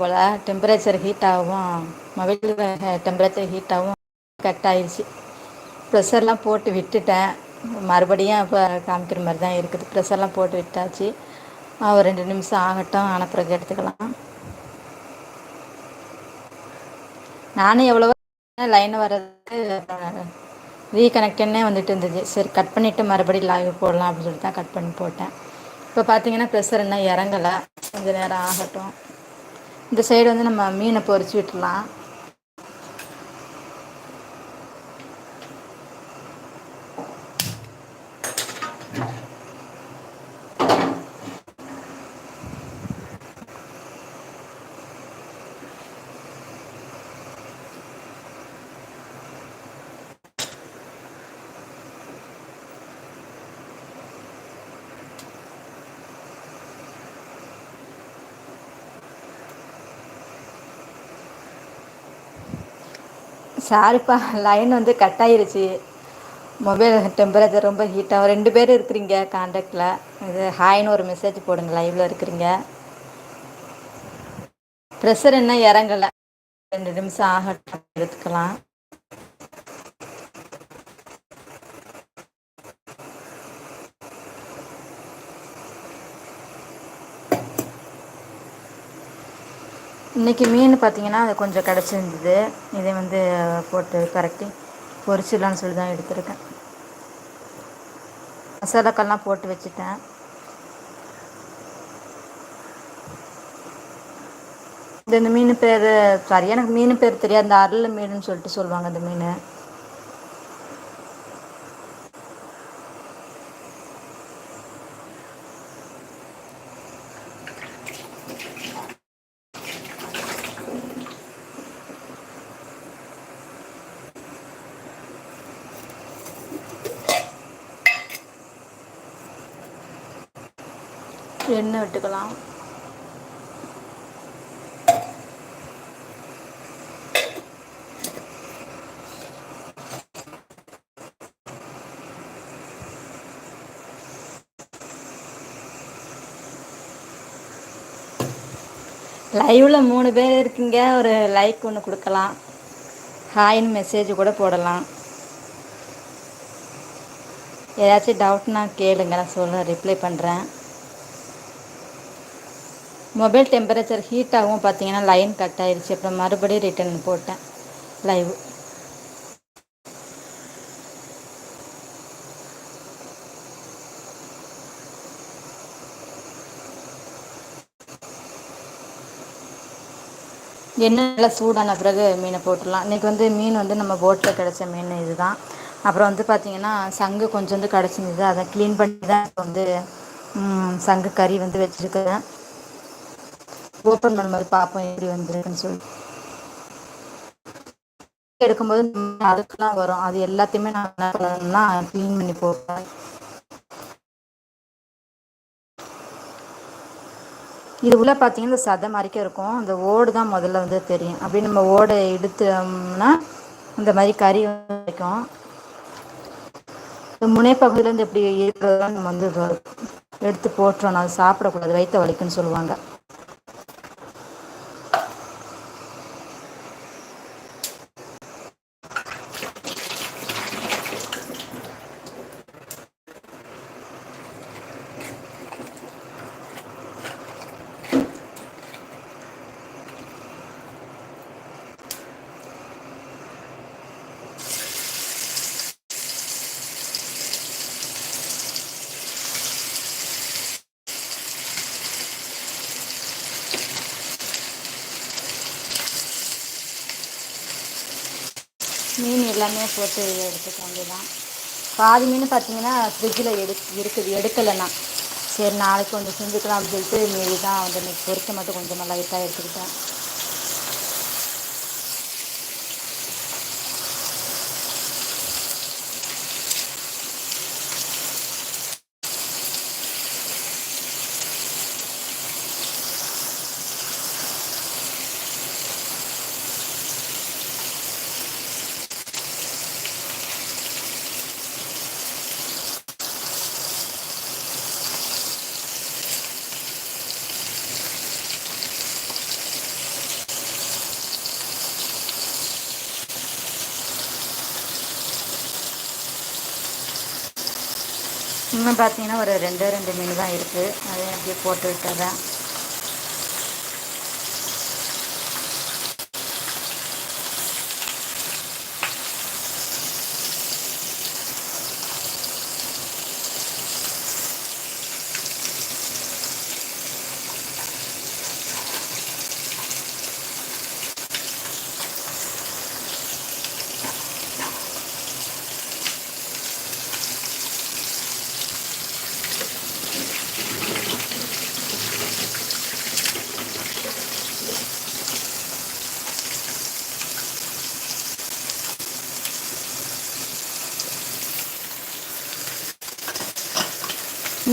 போல் temperature heat ஆகும் mobile temperature heat ஆகும் cut ஆயிடுச்சு. ப்ரெஷர்லாம் போட்டு விட்டுட்டேன். மறுபடியும் இப்போ காமிக்கிற மாதிரி தான் இருக்குது. ப்ரெஷர்லாம் போட்டு விட்டாச்சு. ஒரு ரெண்டு நிமிஷம் ஆகட்டும். ஆன பிறகு எடுத்துக்கலாம். நானும் எவ்வளவோ லைன் வர்றது ரீகனெக்டன்னே வந்துட்டு இருந்தது. சரி கட் பண்ணிவிட்டு மறுபடியும் லைவ் போடலாம் அப்படின்னு சொல்லிட்டு தான் கட் பண்ணி போட்டேன். இப்போ பார்த்தீங்கன்னா ப்ரெஷர் இன்னும் இறங்கலை. கொஞ்சம் நேரம் ஆகட்டும். இந்த சைடு வந்து நம்ம மீனை பொறிச்சு விட்டுலாம் சாரிப்பா லைன் வந்து கட் ஆயிருச்சு. மொபைல் டெம்பரேச்சர் ரொம்ப ஹீட்டாகும் ரெண்டு பேர் இருக்கிறீங்க காண்டாக்டில் இது ஹாய்னு ஒரு மெசேஜ் போடுங்க லைவில் இருக்கிறீங்க. ப்ரெஷர் என்ன இறங்கலை. ரெண்டு நிமிஷம் ஆகட்டும் எடுத்துக்கலாம். இன்றைக்கி மீன் பார்த்திங்கன்னா அது கொஞ்சம் கிடச்சிருந்தது. இதை வந்து போட்டு கரெக்டி பொரிச்சிடலான்னு சொல்லி தான் எடுத்திருக்கேன். மசாலாக்கெல்லாம் போட்டு வச்சுட்டேன். இந்த இந்த மீன் பேர் சாரி எனக்கு மீன் பேர் தெரியாது. அந்த அருள் மீனுன்னு சொல்லிட்டு சொல்லுவாங்க அந்த மீன். எண்ணெய் விட்டுக்கலாம்? லைவில் மூணு பேர் இருக்கீங்க. ஒரு லைக் ஒன்று கொடுக்கலாம். ஹாய்னு மெசேஜ் கூட போடலாம். ஏதாச்சும் டவுட்னா கேளுங்க. நான் சொல்ல ரிப்ளை பண்ணுறேன் மொபைல் டெம்பரேச்சர் ஹீட் ஆகும் பார்த்தீங்கன்னா லைன் கட் ஆயிடுச்சு அப்புறம் மறுபடியும் ரிட்டன் போட்டேன். லைவ் எண்ணெய் நல்லா சூடான பிறகு மீனை போட்டுடலாம். இன்றைக்கி வந்து மீன் வந்து நம்ம போட்டில் கிடச்ச மீன் இதுதான். அப்புறம் வந்து பார்த்திங்கன்னா சங்கு கொஞ்சம் வந்து கிடச்சிருந்தது. அதை க்ளீன் பண்ணி தான் வந்து சங்கு கறி வந்து வச்சுருக்கிறேன். ஓப்பன் பண்ணும்போது பார்ப்போம் எப்படி வந்துருக்குன்னு சொல்லி. எடுக்கும்போது அதுக்கெல்லாம் வரும். அது எல்லாத்தையுமே நான் என்ன பண்ணணும்னா க்ளீன் பண்ணி போட்டேன் இது உள்ள பார்த்தீங்கன்னா இந்த சதை மாதிரிக்க இருக்கும். அந்த ஓடு தான் முதல்ல வந்து தெரியும். அப்படி நம்ம ஓடை எடுத்தோம்னா இந்த மாதிரி கறி வைக்கும் இந்த முனைப்பகுதியிலேருந்து எப்படி இருக்கிறதெல்லாம் நம்ம வந்து எடுத்து போட்டுறோம் அது சாப்பிடக்கூடாது. வயிற்ற வலிக்குன்னு சொல்லுவாங்க. மீன் எல்லாமே போட்டு எடுத்துக்க வேண்டியதான் பாதி மீன் பார்த்தீங்கன்னா ஃப்ரிட்ஜில் எடு இருக்குது. எடுக்கலைன்னா. சரி நாளைக்கு கொஞ்சம் செஞ்சுக்கலாம் அப்படின்னு சொல்லிட்டு மீதி தான் வந்து இன்னைக்கு பொரிக்க மட்டும் கொஞ்சமாக லைட்டாக எடுத்துக்கிட்டேன். இன்னும் பார்த்தீங்கன்னா ஒரு ரெண்டு ரெண்டு மீன் தான் இருக்குது அதையும் அப்படியே போட்டு விட்டுறேன்.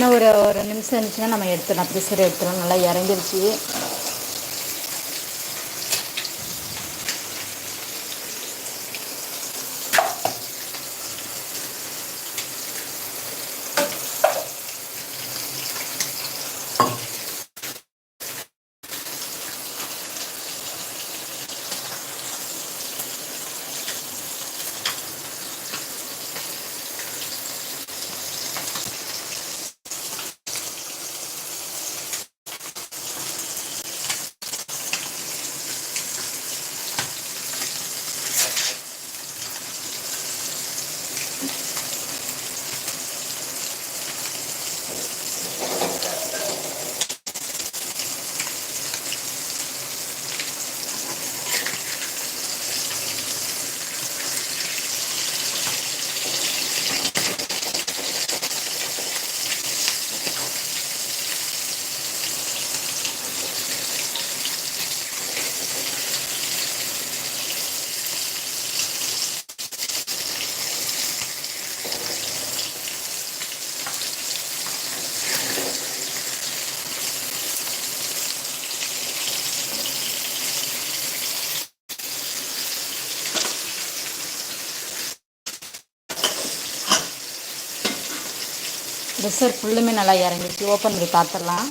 இன்னும் ஒரு ஒரு நிமிஷம் இருந்துச்சுன்னா நம்ம எடுத்துடலாம். ப்ரெஷர் எடுத்துடலாம். நல்லா இறங்கிருச்சு. ப்ரெஷர் ஃபுல்லுமே நல்லா இறங்கிடுச்சு. ஓப்பன் பண்ணி பார்த்துடலாம்.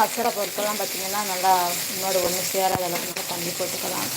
மசாலா பொருட்கள்லாம் பார்த்தீங்கன்னா நல்லா இன்னொரு ஒன்று சேராத அளவுக்கு நல்லா தண்ணி போட்டுக்கலாம்.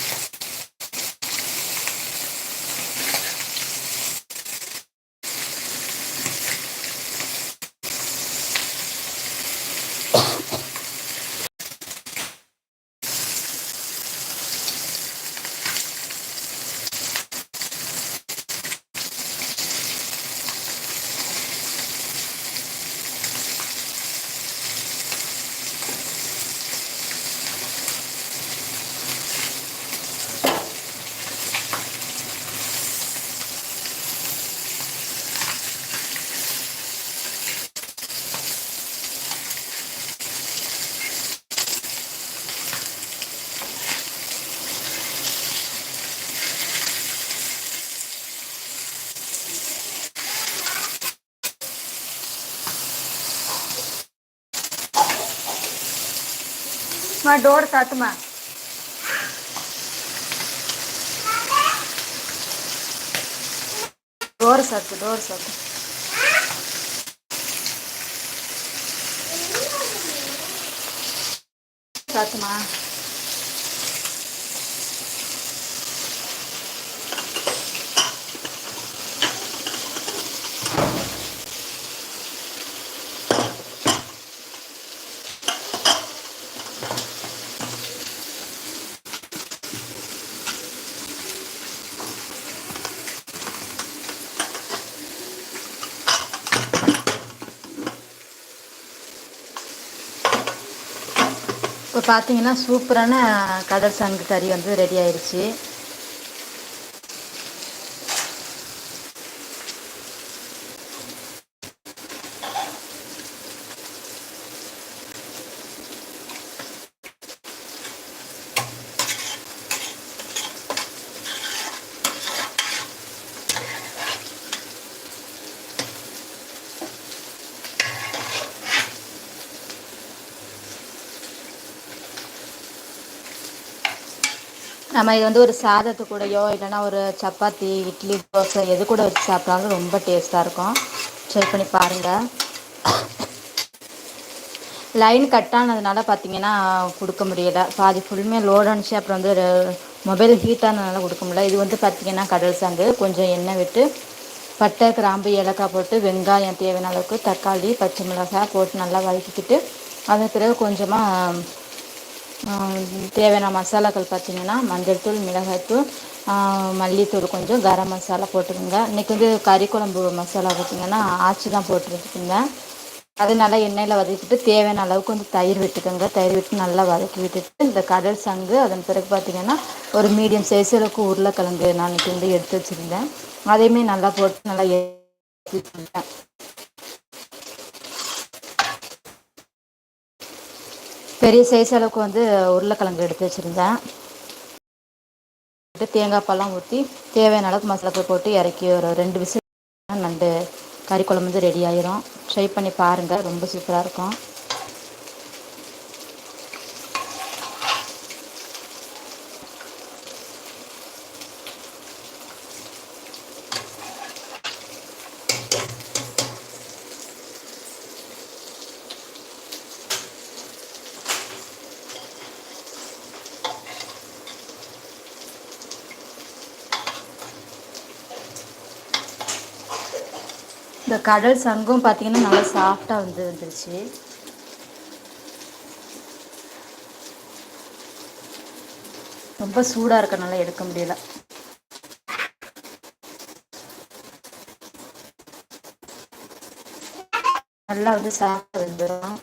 మా డోర్ తట్టుమా డోర్ సత్తు డోర్ సత్తు సత్తుమా பார்த்தீங்கன்னா சூப்பரான கடல் சங்கு கறி வந்து ரெடி ஆயிடுச்சு நம்ம இது வந்து ஒரு சாதத்து கூடயோ இல்லைன்னா ஒரு சப்பாத்தி இட்லி தோசை எது கூட வச்சு சாப்பிட்டாலும் ரொம்ப டேஸ்ட்டாக இருக்கும். ட்ரை பண்ணி பாருங்கள் லைன் கட் ஆனதுனால பார்த்தீங்கன்னா கொடுக்க முடியல. பாதி ஃபுல்லுமே லோட் ஆனிச்சு. அப்புறம் வந்து மொபைல் ஹீட் ஆனதுனால கொடுக்க முடியல. இது வந்து பார்த்தீங்கன்னா கடல் சாங்கு கொஞ்சம் எண்ணெய் விட்டு பட்டை கிராம்பு ஏலக்காய் போட்டு வெங்காயம் தேவையான அளவுக்கு தக்காளி பச்சை மிளகாய் போட்டு நல்லா வதக்கிக்கிட்டு அதன் பிறகு கொஞ்சமாக தேவையான மசாலாக்கள் பார்த்திங்கன்னா மஞ்சள் தூள் மிளகாய்த்தூள் மல்லித்தூள் கொஞ்சம் கரம் மசாலா போட்டுக்கோங்க. இன்றைக்கி வந்து கறி குழம்பு மசாலா பார்த்திங்கன்னா ஆச்சி தான் போட்டுருக்குங்க அது நல்லா எண்ணெயில் வதக்கிட்டு தேவையான அளவுக்கு வந்து தயிர் விட்டுக்கோங்க. தயிர் விட்டு நல்லா வதக்கி விட்டுட்டு இந்த கடல் சங்கு அதன் பிறகு பார்த்திங்கன்னா ஒரு மீடியம் சைஸ் அளவுக்கு உருளைக்கிழங்கு நான் இன்றைக்கி வந்து எடுத்து வச்சுருந்தேன். அதையுமே நல்லா போட்டு நல்லா பெரிய சைஸ் அளவுக்கு வந்து உருளைக்கிழங்கு எடுத்து வச்சுருந்தேன். தேங்காய் பழம் ஊற்றி தேவையான அளவுக்கு மசாலாக்கு போட்டு இறக்கி ஒரு ரெண்டு விசில் நண்டு கறி குழம்பு வந்து ரெடி ஆயிரும். ட்ரை பண்ணி பாருங்கள் ரொம்ப சூப்பராக இருக்கும். இந்த கடல் சங்கம் பார்த்தீங்கன்னா நல்லா சாஃப்டாக வந்து வந்துருச்சு. ரொம்ப சூடாக இருக்கனால எடுக்க முடியல. நல்லா வந்து சாப்பிட்டு வந்துடும்